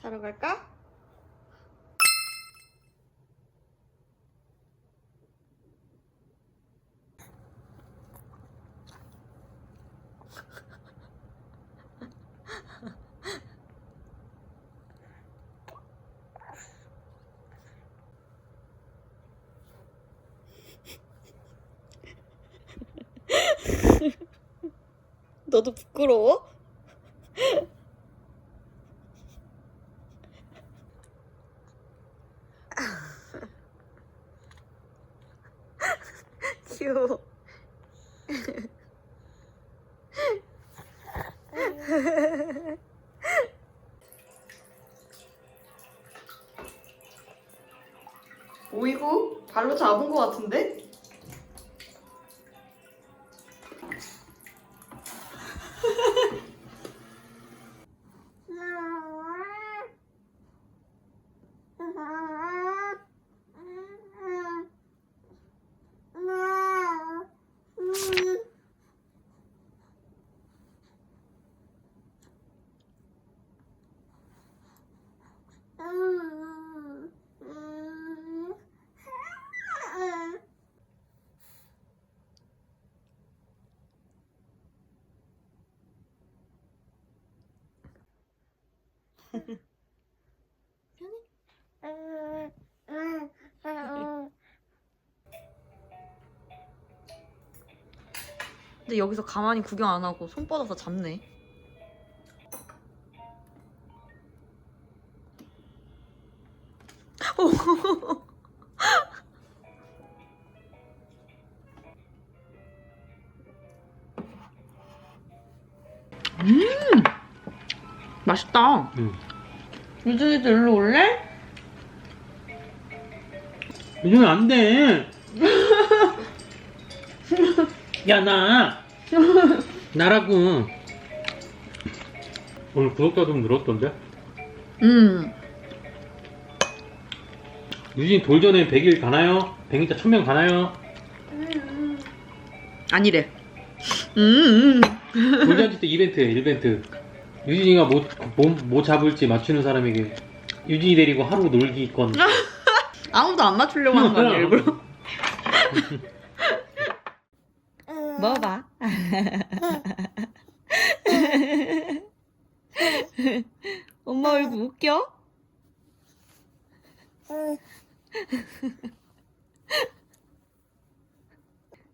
자러 갈까? 너도 부끄러워? 귀여워. 오이구 발로 잡은 것 같은데? 근데 여기서 가만히 구경 안 하고 손 뻗어서 잡네. 음, 맛있다. 응. 유준이도 일로 올래? 이러면 안 돼. 야, 나. 나라고. 오늘 구독자 좀 늘었던데? 음. 유진이 돌전에 100일 가나요? 100일자 1000명 가나요? 아니래. 음. 음. 돌잔치 때 이벤트에 이벤트. 유진이가 뭐, 뭐, 뭐 잡을지 맞추는 사람에게 유진이 데리고 하루 놀기 건. 아무도 안 맞추려고 하는 거 아니야, 일부러? 먹어봐. 엄마 얼굴 웃겨?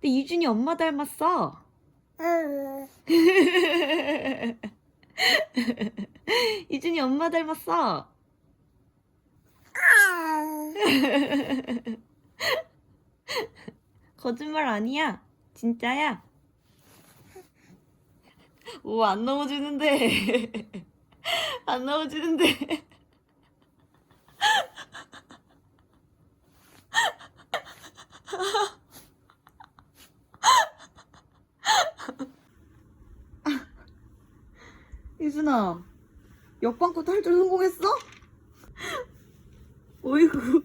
근데 유준이 엄마 닮았어. 유준이 엄마 닮았어. 거짓말 아니야. 진짜야. 오, 안 넘어지는데. 안 넘어지는데. 유준아, 역방구 탈출 성공했어? 어이구.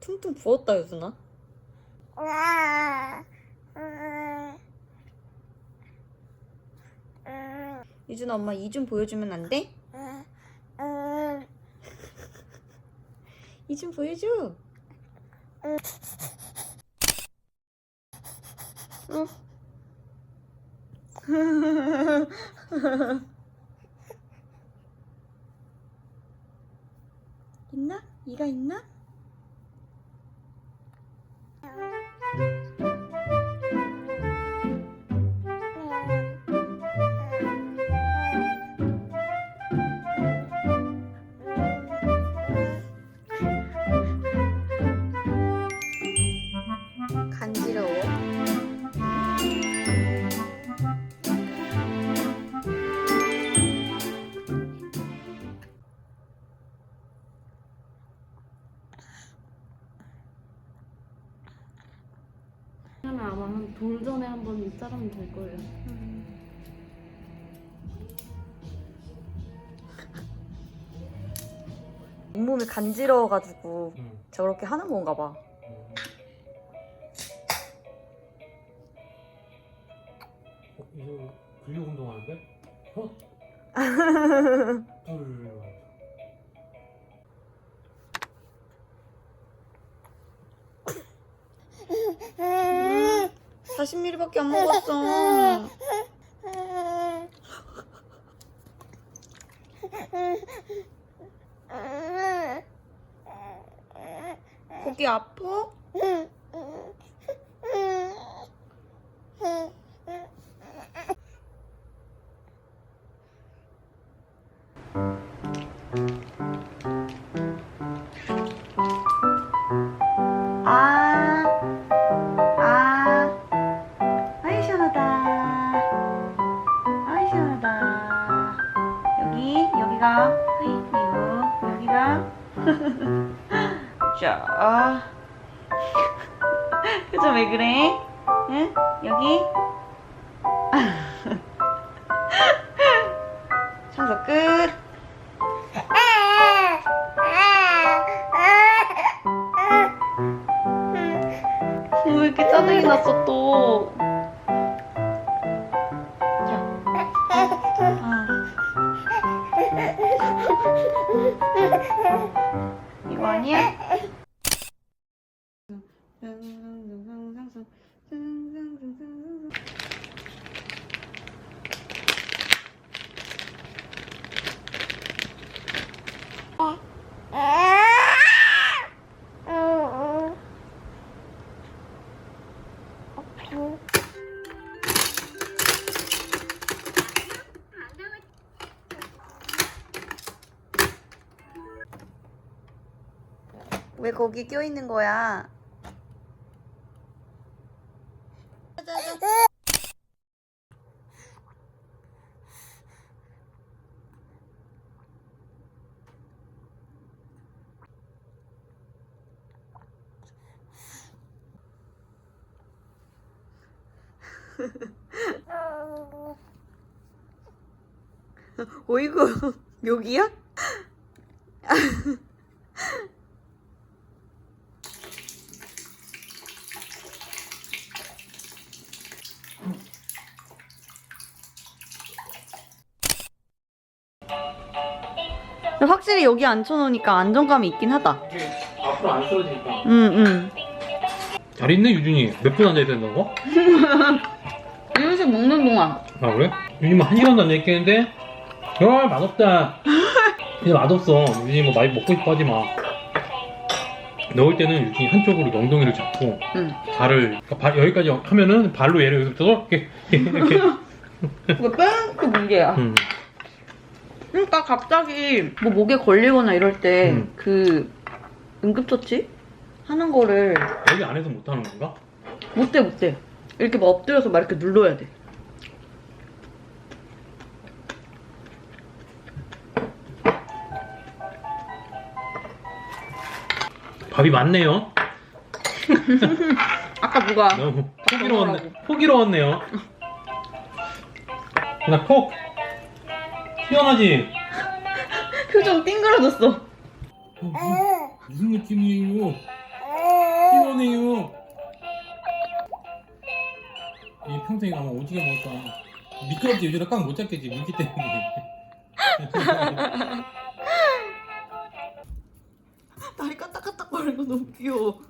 퉁퉁 부었다, 유준아. 유준아, 엄마 이 좀 보여주면 안 돼? 이 좀 보여줘. 어. 있나? 이가 있나? 돌전에 한 번 자르면 될 거예요. 온몸이 간지러워가지고 응. 저렇게 하는 건가 봐. 어, 이거 근력 운동하는데? 어? 둘. 40ml밖에 안 먹었어. 거기 아파? 자, 그죠? 왜 그래? 응? 여기. 아. 이거 왜 거기 껴 있는 거야? 어이구 여기야? 확실히 여기 앉혀놓으니까 안정감이 있긴 하다. 이게 앞으로 안 쓰러지니까. 응, 응. 잘 있네, 유준이. 몇 분 앉아야 된다고? 이유식 먹는 동안. 아, 그래? 유준이 뭐한 시간도 앉아있겠는데? 야, 맛없다. 이제 맛없어. 유준이 뭐 많이 먹고 싶어 하지 마. 넣을 때는 유준이 한쪽으로 엉덩이를 잡고, 응. 발을, 그러니까 발- 여기까지 하면은 발로 얘를 여기서 이렇게, 이렇게. 그거 뺑그 문제야. 음. 그러니까 갑자기 뭐 목에 걸리거나 이럴 때 음. 그 응급처치 하는 거를 여기 안에서 못 하는 건가? 못해 못해. 이렇게 막 엎드려서 막 이렇게 눌러야 돼. 밥이 많네요. 아까 누가 너무 밥 포기로웠네. 포기로웠네요. 그냥 콕! 시원하지? 표정 띵그러졌어. 무슨 느낌이에요? 시원해요. 이 평생 아마 오지게 먹을 거야. 미끄럽지 요즘에 꽉못 잡겠지 물기 때문에. 다리 까딱까딱 거리는 거 너무 귀여워.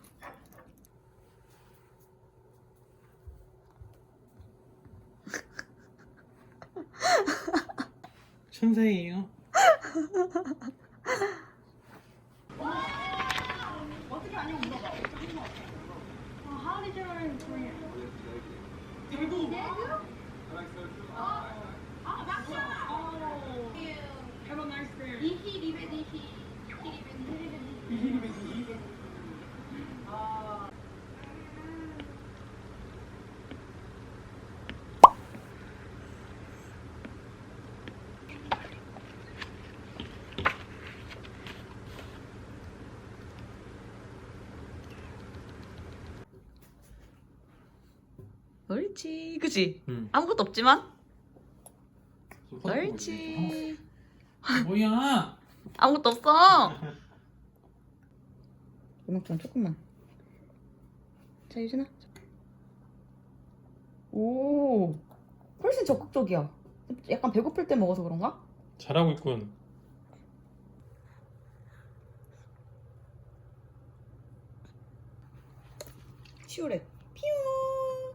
천사예요. 옳지. 그지? 응. 아무것도 없지만? 옳지. 뭐야? 아무것도 없어. 음악좀 조금만. 자, 유진아. 오. 훨씬 적극적이야. 약간 배고플 때 먹어서 그런가? 잘하고 있군. 치우래. 피우.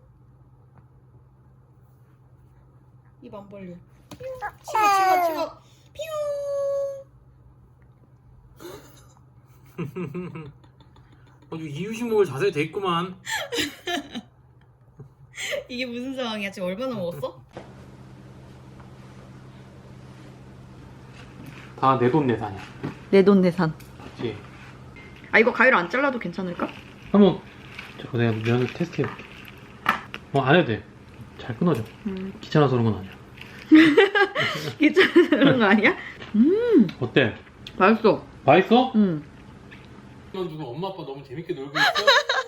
입 안 벌려. 피우. 치워, 치워, 치워. 피우. 아주 이유식목을 자세히 돼 있구만. 이게 무슨 상황이야? 지금 얼마나 먹었어? 다 내 돈 내산이야. 내돈내산. 맞지? 아 이거 가위로 안 잘라도 괜찮을까? 한번 저거 내가 면을 테스트 해볼게. 어, 안 해도 돼. 잘 끊어져. 음. 귀찮아서 그런 건 아니야. 괜찮은 그런 거 아니야? 음 어때? 맛있어. 맛있어? 음. 이건 누가 엄마 아빠 너무 재밌게 놀고 있어?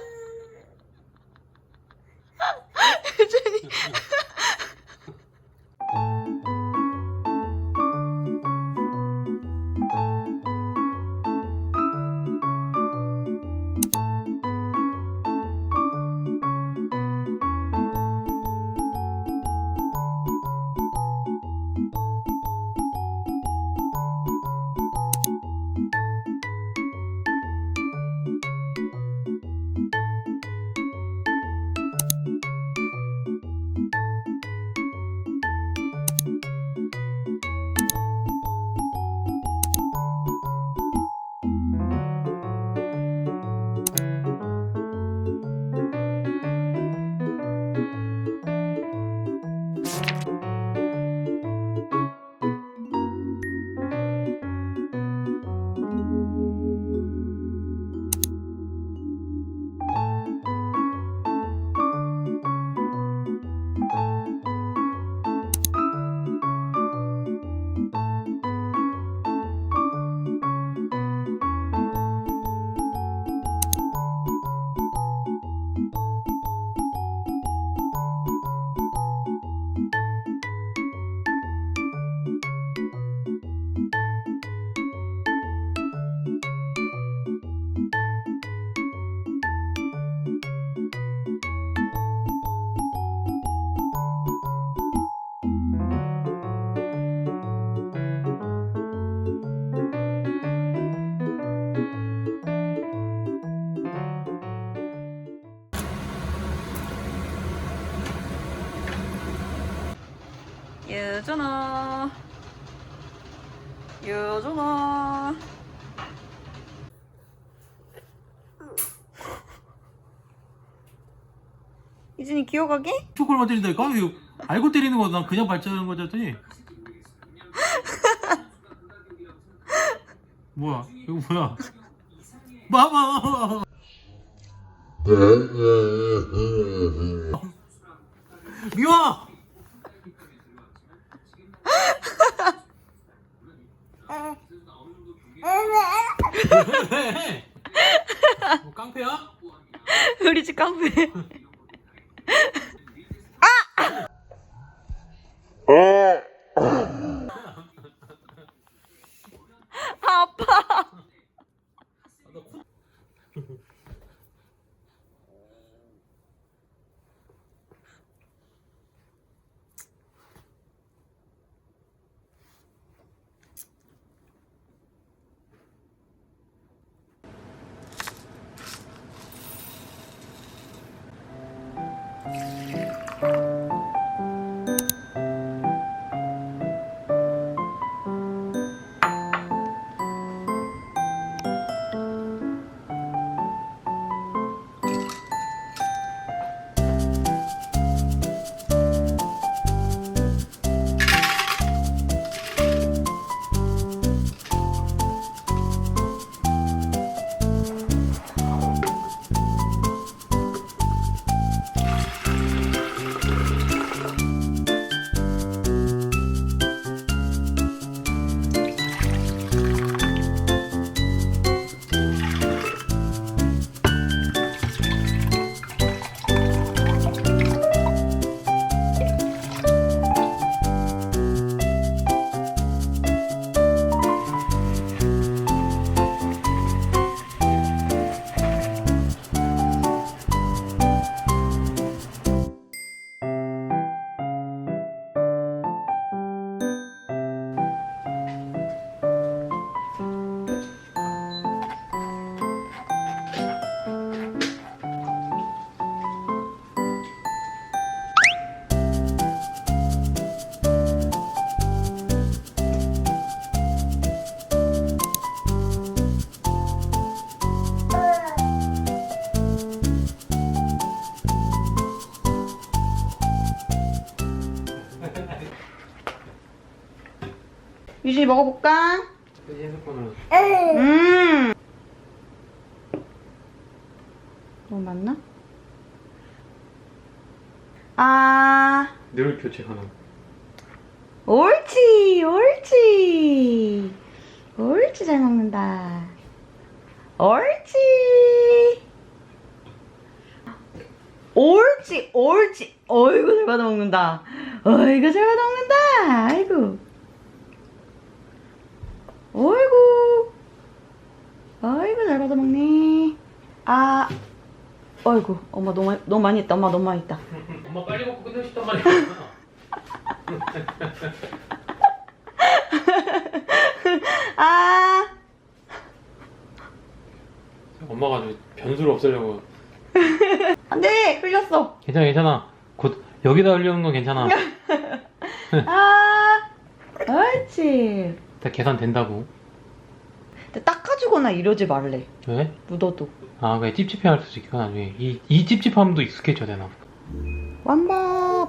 유준아. 유준아. 유준이 기어가게? 초콜릿 때린다니까? 이거 알고 때리는 거난 그냥 발전하는 거잖니 뭐야? 이거 뭐야? 봐봐! 미워! 왜? 뭐 깡패야? 우리 집 카페. 아! 유진이 먹어볼까? 핸드폰을 음. 너무 많나? 아, 늘 교체 가능. 옳지, 옳지. 옳지, 잘 먹는다. 옳지. 옳지, 옳지. 어이구, 잘 받아 먹는다. 어이구, 잘 받아 먹는다. 아이고. 어이구. 어이구, 잘 받아 먹네. 아, 어이구, 엄마 너무, 많이- 너무 많이 했다. 엄마 너무 많이 했다. 엄마 빨리 먹고 끝내고 싶단 말이야. 아, 엄마가 저 변수를 없애려고. 안 돼! 흘렸어. 괜찮아, 괜찮아. 곧 여기다 흘리는 건 괜찮아. 아, 옳지. 다 계산된다고. 근데 닦아주거나 이러지 말래. 왜? 묻어도. 아, 그래 찝찝해 할 수도 있겠구나, 나중에. 이, 이 찝찝함도 익숙해져야 되나? 완밥.